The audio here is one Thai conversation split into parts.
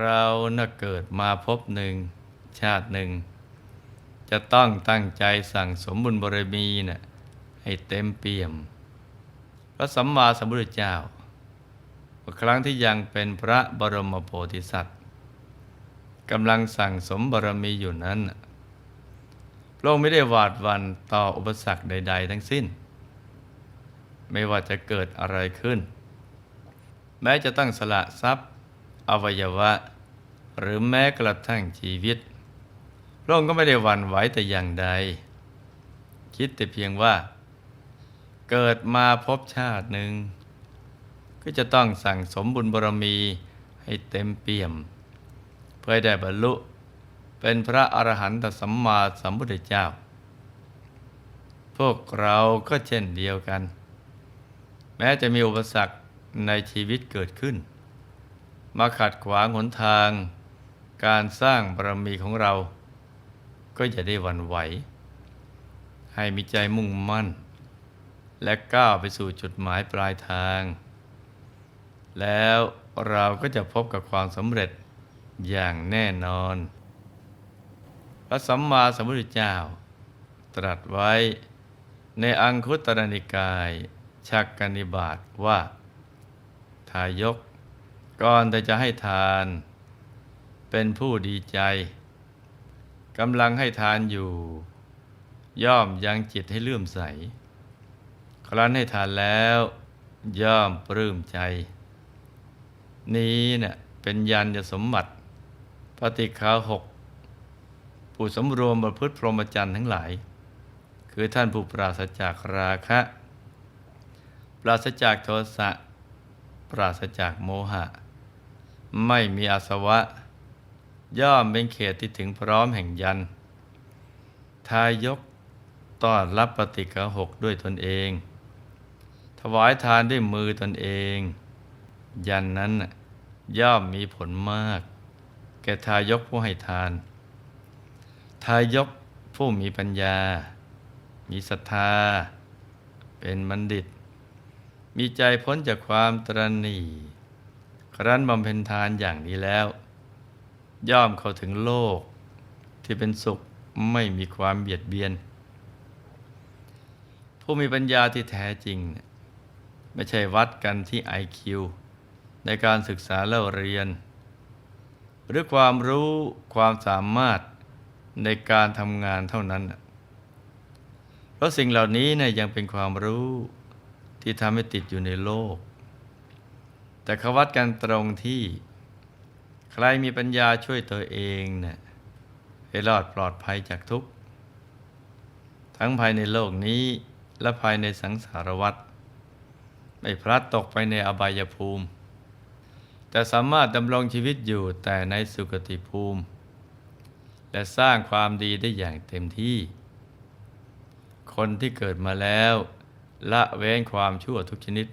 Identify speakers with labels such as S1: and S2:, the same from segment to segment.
S1: เราน่ะเกิดมาพบหนึ่งชาติหนึ่ง จะต้องตั้งใจสั่งสมบุญบารมีน่ะให้เต็มเปี่ยม พระสัมมาสัมพุทธเจ้าครั้งที่ยังเป็นพระบรมโพธิสัตว์กำลังสั่งสมบารมีอยู่นั้นพระองค์ไม่ได้หวาดวันต่ออุปสรรคใด ๆ ทั้งสิ้น ไม่ว่าจะเกิดอะไรขึ้น แม้จะต้องสละทรัพย์ อวัยวะ หรือแม้กระทั่งชีวิต พระองค์ก็ไม่ได้หวั่นไหวแต่อย่างใด คิดแต่เพียงว่า เกิดมาพบชาติหนึ่ง ก็จะต้องสั่งสมบุญบารมีให้เต็มเปี่ยม เพื่อได้บรรลุเป็นพระอรหันตสัมมาสัมพุทธเจ้า พวกเราก็เช่นเดียวกัน แม้จะมีอุปสรรคในชีวิตเกิดขึ้น มาขัดขวางหนทาง การสร้างบารมีของเรา ก็อย่าได้วันไหว ให้มีใจมุ่งมั่น และก้าวไปสู่จุดหมายปลายทาง แล้วเราก็จะพบกับความสำเร็จอย่างแน่นอน พระสัมมาสัมพุทธเจ้า ตรัสไว้ในอังคุตรนิกายชักกนิบาตว่า ทายก ก่อนแต่จะให้ทาน เป็นผู้ดีใจกำลังให้ทานอยู่ ย่อมยังจิตให้เลื่อมใส ครั้นให้ทานแล้ว ย่อมปลื้มใจ นี้เนะ่ยเป็นยันยสมบัติปฏิคาหกผู้สำรวมประพฤติพรหมจรรย์ทั้งหลาย คือท่านผู้ปราศจากราคะ ปราศจากโทสะ ปราศจากโมหะ ไม่มีอาสวะ ย่อมเป็นเขตที่ถึงพร้อมแห่งยัน ทายกต้อนรับปฏิกหกด้วยตนเอง ถวายทานด้วยมือตนเอง ยันนั้นย่อมมีผลมาก แก่ทายกผู้ให้ทาน ทายกผู้มีปัญญา มีศรัทธา เป็นบัณฑิต มีใจพ้นจากความตรณี ครั้นบำเพ็ญทานอย่างนี้แล้ว ย่อมเข้าถึงโลกที่เป็นสุขไม่มีความเบียดเบียน ผู้มีปัญญาที่แท้จริง ไม่ใช่วัดกันที่ IQ ในการศึกษาเล่าเรียน หรือความรู้ความสามารถในการทำงานเท่านั้น เพราะสิ่งเหล่านี้นี่ยยังเป็นความรู้ที่ทำให้ติดอยู่ในโลก แต่เขาวัดกันตรงที่ ใครมีปัญญาช่วยตัวเองเนี่ยให้รอดปลอดภัยจากทุกข์ ทั้งภายในโลกนี้และภายในสังสารวัฏไม่พลัดตกไปในอบายภูมิ แต่สามารถดำรงชีวิตอยู่แต่ในสุคติภูมิ และสร้างความดีได้อย่างเต็มที่ คนที่เกิดมาแล้ว ละเว้นความชั่วทุกชนิด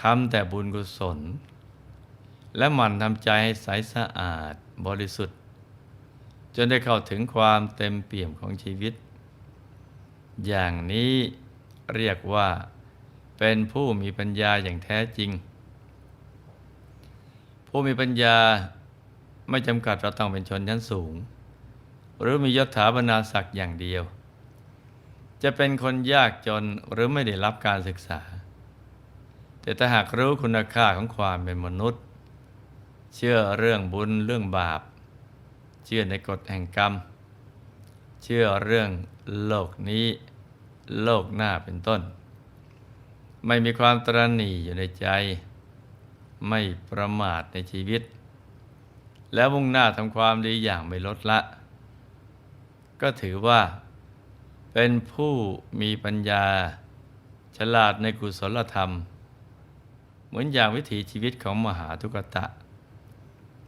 S1: ทำแต่บุญกุศล และหมั่นทำใจให้ใสสะอาดบริสุทธิ์ จนได้เข้าถึงความเต็มเปี่ยมของชีวิต อย่างนี้เรียกว่าเป็นผู้มีปัญญาอย่างแท้จริง ผู้มีปัญญาไม่จำกัดเราต้องเป็นชนชั้นสูง หรือมียศถาบรรดาศักดิ์อย่างเดียว จะเป็นคนยากจนหรือไม่ได้รับการศึกษา แต่ถ้าหากรู้คุณค่าของความเป็นมนุษย์ เชื่อเรื่องบุญเรื่องบาป เชื่อในกฎแห่งกรรม เชื่อเรื่องโลกนี้ โลกหน้าเป็นต้น ไม่มีความตรณีอยู่ในใจ ไม่ประมาทในชีวิต แล้วมุ่งหน้าทำความดีอย่างไม่ลดละ ก็ถือว่า เป็นผู้มีปัญญา ฉลาดในกุศลธรรม เหมือนอย่างวิถีชีวิตของมหาทุกตะ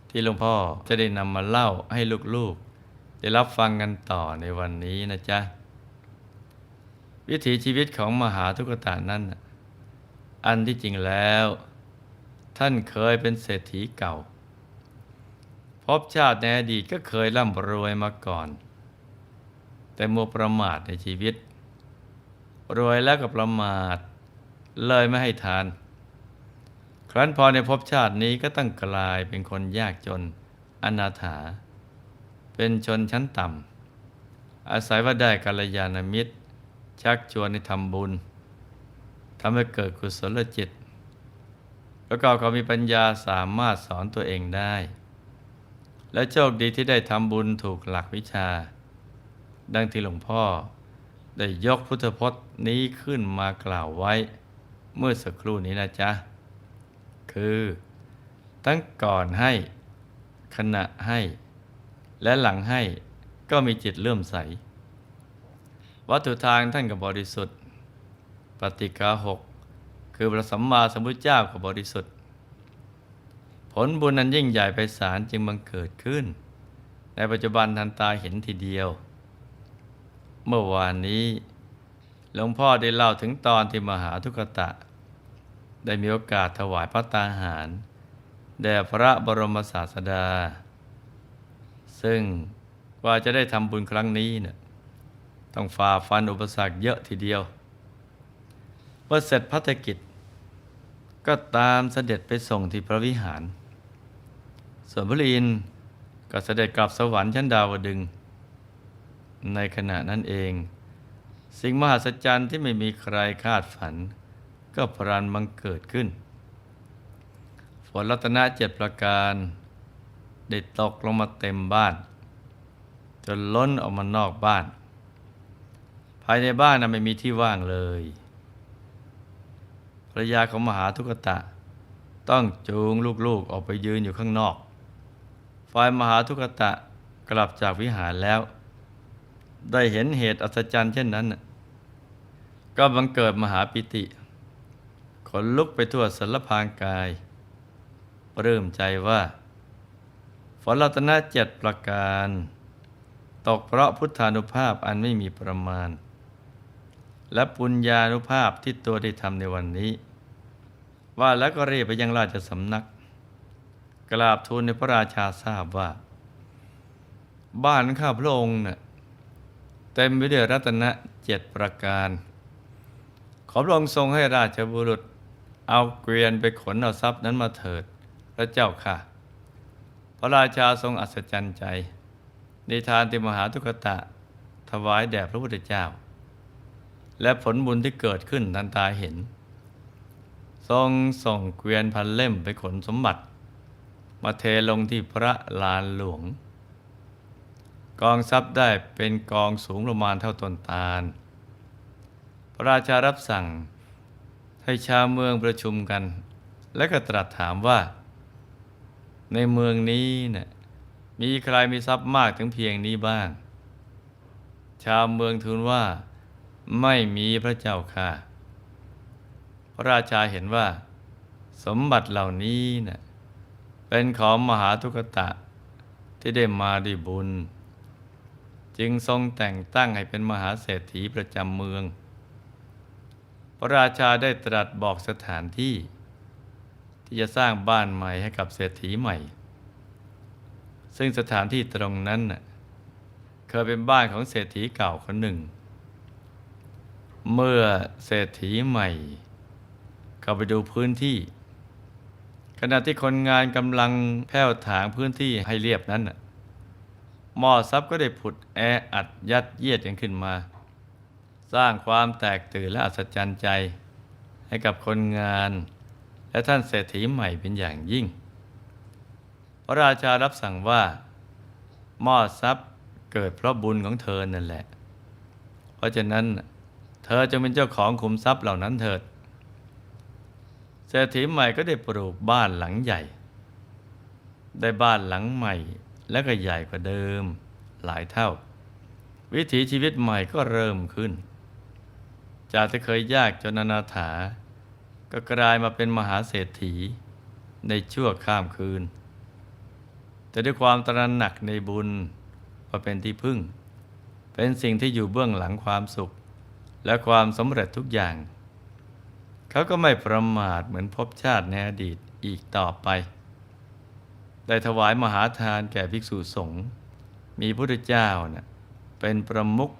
S1: ที่หลวงพ่อจะได้นำมาเล่าให้ลูกๆ ได้รับฟังกันต่อในวันนี้นะจ๊ะ วิถีชีวิตของมหาทุกตะนั้น อันที่จริงแล้ว ท่านเคยเป็นเศรษฐีเก่า พบชาติในอดีตก็เคยร่ำรวยมาก่อน แต่มัวประมาทในชีวิต รวยแล้วก็ประมาท เลยไม่ให้ทาน รั้นพอในภพชาตินี้ก็ต้องกลายเป็นคนยากจน อนาถา เป็นชนชั้นต่ำ อาศัยว่าได้กัลยาณมิตร ชักชวนให้ทำบุญทำให้เกิดกุศลจิต ประกอบกับมีปัญญาสามารถสอนตัวเองได้ และโชคดีที่ได้ทำบุญถูกหลักวิชา ดังที่หลวงพ่อได้ยกพุทธพจน์นี้ขึ้นมากล่าวไว้ เมื่อสักครู่นี้นะจ๊ะ คือตั้งก่อนให้ขณะให้ และหลังให้ก็มีจิตเลื่อมใส วัตถุทางท่านกับบริสุทธิ์ ปฏิกาหกคือพระสัมมาสัมพุทธเจ้ากับบริสุทธิ์ ผลบุญนั้นยิ่งใหญ่ไปสารจึงบังเกิดขึ้น ในปัจจุบันทันตาเห็นทีเดียว เมื่อวานนี้หลวงพ่อได้เล่าถึงตอนที่มหาทุกตะ ได้มีโอกาสถวายพระตาหาร แด่พระบรมศาสดา ซึ่งกว่าจะได้ทำบุญครั้งนี้เนี่ยต้องฝ่าฟันอุปสรรคเยอะทีเดียวเมื่อเสร็จพัฒกิจ ก็ตามเสด็จไปส่งที่พระวิหาร ส่วนพระอินก็เสด็จกลับสวรรค์ชั้นดาวดึง ในขณะนั้นเอง สิ่งมหัศจรรย์ที่ไม่มีใครคาดฝัน ก็พรันบังเกิดขึ้น ฝนรัตนเจ็ดประการ ได้ตกลงมาเต็มบ้าน จนล้นออกมานอกบ้าน ภายในบ้านนั้นไม่มีที่ว่างเลยภรรยาของมหาทุกตะ ต้องจูงลูกๆออกไปยืนอยู่ข้างนอกฝ่ายมหาทุกตะกลับจากวิหารแล้ว ได้เห็นเหตุอัศจรรย์เช่นนั้น ก็บังเกิดมหาปิติ ขนลุกไปทั่วสารพางกายปลื้มใจว่าฝนรัตนเจ็ดประการ ตกเพราะพุทธานุภาพอันไม่มีประมาณ และปุญญานุภาพที่ตัวได้ทำในวันนี้ ว่าแล้วก็เรีบไปยังราชสำนัก กราบทูลในพระราชาทราบว่า บ้านข้าพระองค์เน่ะเต็มไปด้วยรัตนะเจ็ดประการ ขอพระองค์ทรงให้ราชบุรุษ เอาเกวียนไปขนเอาทรัพย์นั้นมาเถิด พระเจ้าค่ะ พระราชาทรงอัศจรรย์ใจ ในทานที่มหาทุกตะ ถวายแด่พระพุทธเจ้า และผลบุญที่เกิดขึ้นทันตาเห็น ทรงส่งเกวียนพันเล่มไปขนสมบัติ มาเทลงที่พระลานหลวง กองทรัพย์ได้เป็นกองสูงประมาณเท่าต้นตาล พระราชารับสั่ง ให้ชาวเมืองประชุมกัน และก็ตรัสถามว่า ในเมืองนี้เนะ่ยมีใครมีทรัพย์มากถึงเพียงนี้บ้าง ชาวเมืองทูลว่า ไม่มีพระเจ้าค่ะ พระราชาเห็นว่า สมบัติเหล่านี้เนะ่ยเป็นของมหาทุกตะที่ได้มาด้วยบุญ จึงทรงแต่งตั้งให้เป็นมหาเศรษฐีประจำเมือง พระราชาได้ตรัสบอกสถานที่ ที่จะสร้างบ้านใหม่ให้กับเศรษฐีใหม่ ซึ่งสถานที่ตรงนั้นเคยเป็นบ้านของเศรษฐีเก่าคนหนึ่ง เมื่อเศรษฐีใหม่เข้าไปดูพื้นที่ ขณะที่คนงานกำลังแผ้วถางพื้นที่ให้เรียบนั้นหม้อซับก็ได้ผุดแออัดยัดเยียดกันขึ้นมา สร้างความแตกตื่นและอัศจรรย์ใจ ให้กับคนงาน และท่านเศรษฐีใหม่เป็นอย่างยิ่ง พระราชารับสั่งว่าหม้อซับเกิดเพราะบุญของเธอนั่นแหละ เพราะฉะนั้นเธอจะเป็นเจ้าของขุมทรัพย์เหล่านั้นเถิด เศรษฐีใหม่ก็ได้ปลูกบ้านหลังใหญ่ ได้บ้านหลังใหม่และก็ใหญ่กว่าเดิมหลายเท่า วิถีชีวิตใหม่ก็เริ่มขึ้น จากที่เคยยากจนอนาถา ก็กลายมาเป็นมหาเศรษฐีในชั่วข้ามคืน แต่ด้วยความตระหนักในบุญว่าเป็นที่พึ่ง เป็นสิ่งที่อยู่เบื้องหลังความสุข และความสำเร็จทุกอย่าง เขาก็ไม่ประมาทเหมือนพบชาติในอดีตอีกต่อไป ได้ถวายมหาทานแก่ภิกษุสงฆ์มีพระพุทธเจ้านะ่เป็นประมุข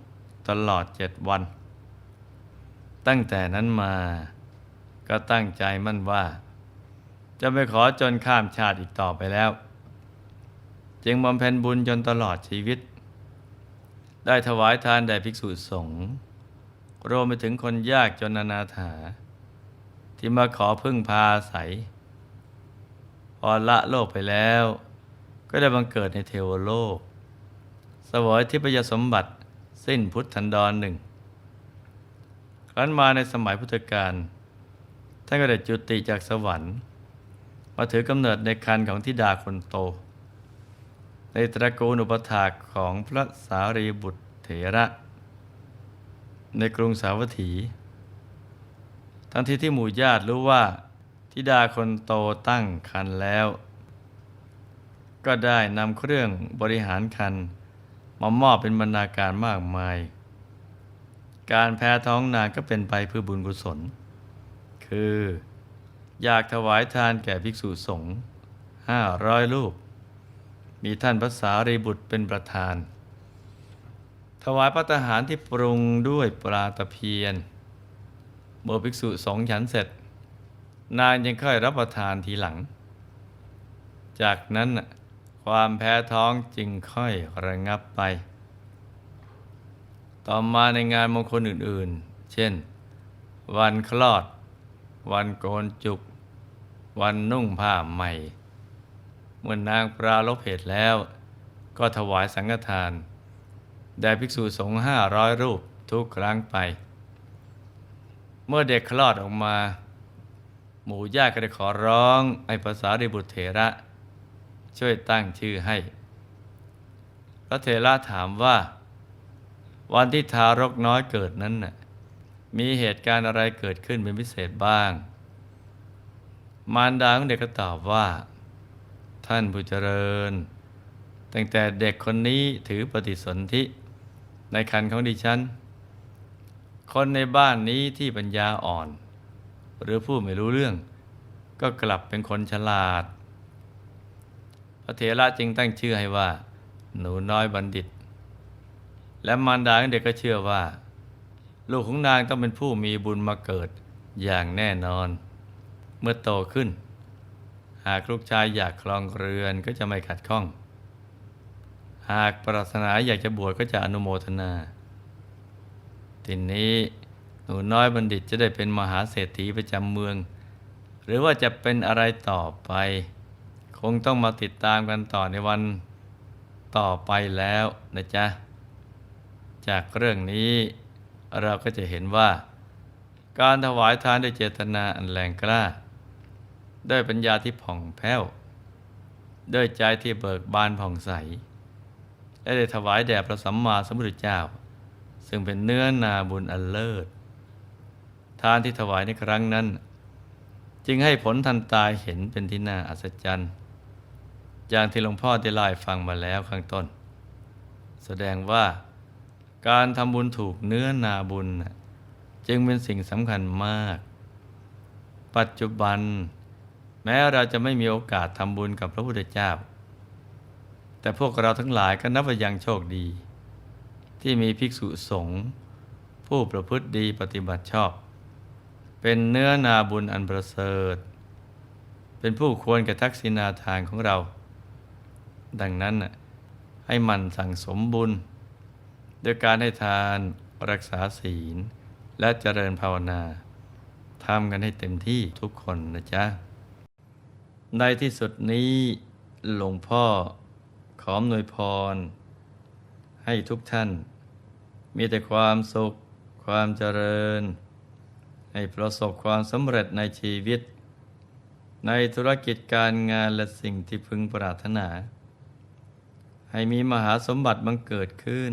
S1: ตลอดเจ็ดวัน ตั้งแต่นั้นมาก็ตั้งใจมั่นว่า จะไม่ขอจนข้ามชาติอีกต่อไปแล้ว จึงบำเพ็ญบุญจนตลอดชีวิต ได้ถวายทานแด่ภิกษุสงฆ์รวมไปถึงคนยากจนอนาถา ที่มาขอพึ่งพาอาศัยพอละโลกไปแล้ว ก็ได้บังเกิดในเทวโลก สวยทิพยสมบัติสิ้นพุทธันดรหนึ่ง ครั้นมาในสมัยพุทธกาลท่านก็ได้จุติจากสวรรค์ มาถือกำเนิดในคันของทิดาคนโต ในตระกูลอุปถากของพระสารีบุตรเถระ ในกรุงสาวัตถี ทันทีที่หมู่ญาติรู้ว่าทิดาคนโตตั้งคันแล้ว ก็ได้นำเครื่องบริหารคันมามอบเป็นบรรณาการมากมาย การแพ้ท้องนางก็เป็นไปเพื่อบุญกุศล คือ อยากถวายทานแก่ภิกษุสงฆ์ห้าร้อยรูป มีท่านพระสารีบุตรเป็นประธาน ถวายพระทหารที่ปรุงด้วยปลาตะเพียน เมื่อภิกษุสงฆ์ฉันเสร็จ นางยังค่อยรับประทานทีหลัง จากนั้นความแพ้ท้องจึงค่อยระงับไป ต่อมาในงานมงคลอื่นๆ เช่น วันคลอด วันโกนจุก วันนุ่งผ้าใหม่ เมื่อนางปราลบเหตุแล้ว ก็ถวายสังฆทาน แด่ภิกษุสงฆ์ห้าร้อยรูปทุกครั้งไป เมื่อเด็กคลอดออกมา หมู่ญาติก็ได้ขอร้องให้ภาษาริบุตรเถระ ช่วยตั้งชื่อให้ พระเถระถามว่า วันที่ทารกน้อยเกิดนั้นน่ะมีเหตุการณ์อะไรเกิดขึ้นเป็นพิเศษบ้าง มารดาของเด็กก็ตอบว่า ท่านผู้เจริญ ตั้งแต่เด็กคนนี้ถือปฏิสนธิในคันของดิฉัน คนในบ้านนี้ที่ปัญญาอ่อน หรือผู้ไม่รู้เรื่อง ก็กลับเป็นคนฉลาด พระเถระจึงตั้งชื่อให้ว่า หนูน้อยบัณฑิต และมารดาของเด็กก็เชื่อว่า ลูกของนางต้องเป็นผู้มีบุญมาเกิดอย่างแน่นอน เมื่อโตขึ้น หากลูกชายอยากคลองเรือนก็จะไม่ขัดข้อง หากปรารถนาอยากจะบวชก็จะอนุโมทนา ทีนี้หนูน้อยบัณฑิตจะได้เป็นมหาเศรษฐีประจำเมือง หรือว่าจะเป็นอะไรต่อไป คงต้องมาติดตามกันต่อในวันต่อไปแล้วนะจ๊ะ จากเรื่องนี้เราก็จะเห็นว่า การถวายทานด้วยเจตนาอันแรงกล้า ด้วยปัญญาที่ผ่องแผ้ว ด้วยใจที่เบิกบานผ่องใส และได้ถวายแด่พระสัมมาสัมพุทธเจ้า ซึ่งเป็นเนื้อนาบุญอันเลิศ ทานที่ถวายในครั้งนั้น จึงให้ผลทันตายเห็นเป็นที่น่าอัศจรรย์ อย่างที่หลวงพ่อได้เล่ฟังมาแล้วข้างต้น แสดงว่า การทำบุญถูกเนื้อนาบุญ จึงเป็นสิ่งสำคัญมาก ปัจจุบัน แม้เราจะไม่มีโอกาสทำบุญกับพระพุทธเจ้า แต่พวกเราทั้งหลายก็นับว่ายังโชคดี ที่มีภิกษุสงฆ์ผู้ประพฤติดีปฏิบัติชอบ เป็นเนื้อนาบุญอันประเสริฐ เป็นผู้ควรแก่ทักษิณาทานของเรา ดังนั้นให้มันสั่งสมบุญ โดยการให้ทานรักษาศีล และเจริญภาวนาทำกันให้เต็มที่ทุกคนนะจ๊ะ ในที่สุดนี้หลวงพ่อขออำนวยพร ให้ทุกท่าน มีแต่ความสุข ความเจริญ ให้ประสบความสำเร็จในชีวิต ในธุรกิจการงานและสิ่งที่พึงปรารถนา ให้มีมหาสมบัติบังเกิดขึ้น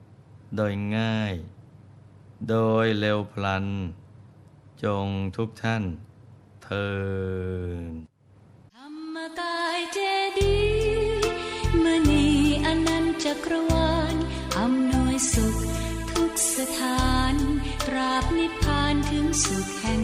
S1: โดยง่าย โดยเร็วพลัน จงทุกท่านเทิน
S2: ธรรมกายเจดีมณีอนันจักรวาลอำนวยสุขทุกสถานตราบนิพพานถึงสุขแห่ง